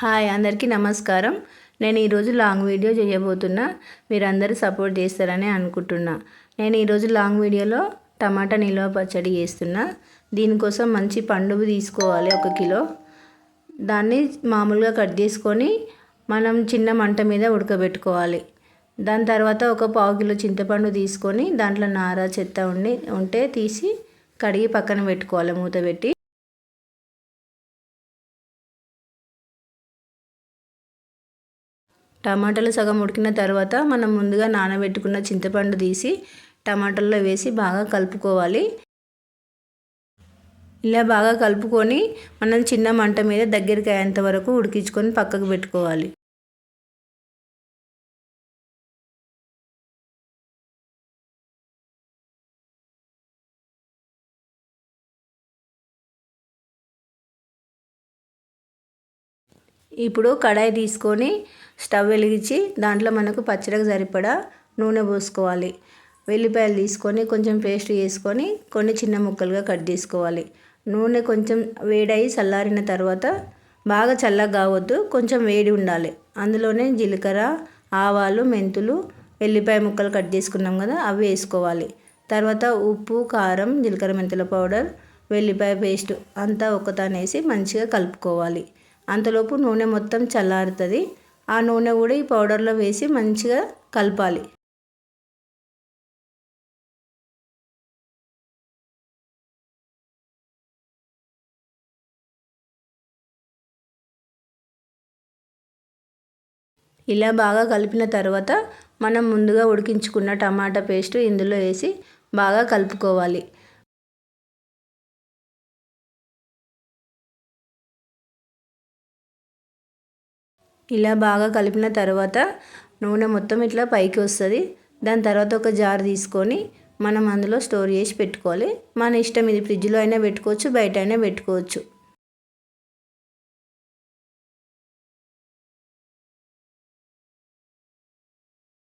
Hi అందరికీ నమస్కారం. నేను ఈరోజు లాంగ్ వీడియో చేయబోతున్నా. మీరందరూ సపోర్ట్ చేస్తారని అనుకుంటున్నా. నేను ఈరోజు లాంగ్ వీడియోలో టమాటా నిల్వ పచ్చడి చేస్తున్నా. దీనికోసం మంచి పండుగ తీసుకోవాలి ఒక కిలో. దాన్ని మామూలుగా కట్ చేసుకొని మనం చిన్న మంట మీద ఉడకబెట్టుకోవాలి. దాని తర్వాత ఒక పావు కిలో చింతపండు తీసుకొని దాంట్లో నార చెత్త ఉండి ఉంటే తీసి కడిగి పక్కన పెట్టుకోవాలి మూత పెట్టి. టమాటాలు సగం ఉడికిన తర్వాత మనం ముందుగా నానబెట్టుకున్న చింతపండు తీసి టమాటాల్లో వేసి బాగా కలుపుకోవాలి. ఇలా బాగా కలుపుకొని మనం చిన్న మంట మీద దగ్గరికి అయ్యేంత వరకు ఉడికించుకొని పక్కకు పెట్టుకోవాలి. ఇప్పుడు కడాయి తీసుకొని స్టవ్ వెలిగించి దాంట్లో మనకు పచ్చడికి సరిపడా నూనె పోసుకోవాలి. వెల్లిపాయలు తీసుకొని కొంచెం పేస్ట్ చేసుకొని కొన్ని చిన్న ముక్కలుగా కట్ చేసుకోవాలి. నూనె కొంచెం వేడయి చల్లారిన తర్వాత బాగా చల్లగా కావద్దు కొంచెం వేడి ఉండాలి. అందులోనే జీలకర్ర ఆవాలు మెంతులు వెల్లిపాయ ముక్కలు కట్ చేసుకున్నాం కదా అవి వేసుకోవాలి. తర్వాత ఉప్పు కారం జీలకర్ర మెంతుల పౌడర్ వెల్లిపాయ పేస్ట్ అంతా ఒకతానేసి మంచిగా కలుపుకోవాలి. అంతలోపు నూనె మొత్తం చల్లారుతుంది. ఆ నూనె కూడా ఈ పౌడర్లో వేసి మంచిగా కలపాలి. ఇలా బాగా కలిపిన తర్వాత మనం ముందుగా ఉడికించుకున్న టమాటా పేస్ట్ ఇందులో వేసి బాగా కలుపుకోవాలి. ఇలా బాగా కలిపిన తర్వాత నూనె మొత్తం ఇట్లా పైకి వస్తుంది. దాని తర్వాత ఒక జార్ తీసుకొని మనం అందులో స్టోర్ చేసి పెట్టుకోవాలి. మన ఇష్టం ఇది ఫ్రిడ్జ్లో అయినా పెట్టుకోవచ్చు బయట అయినా పెట్టుకోవచ్చు.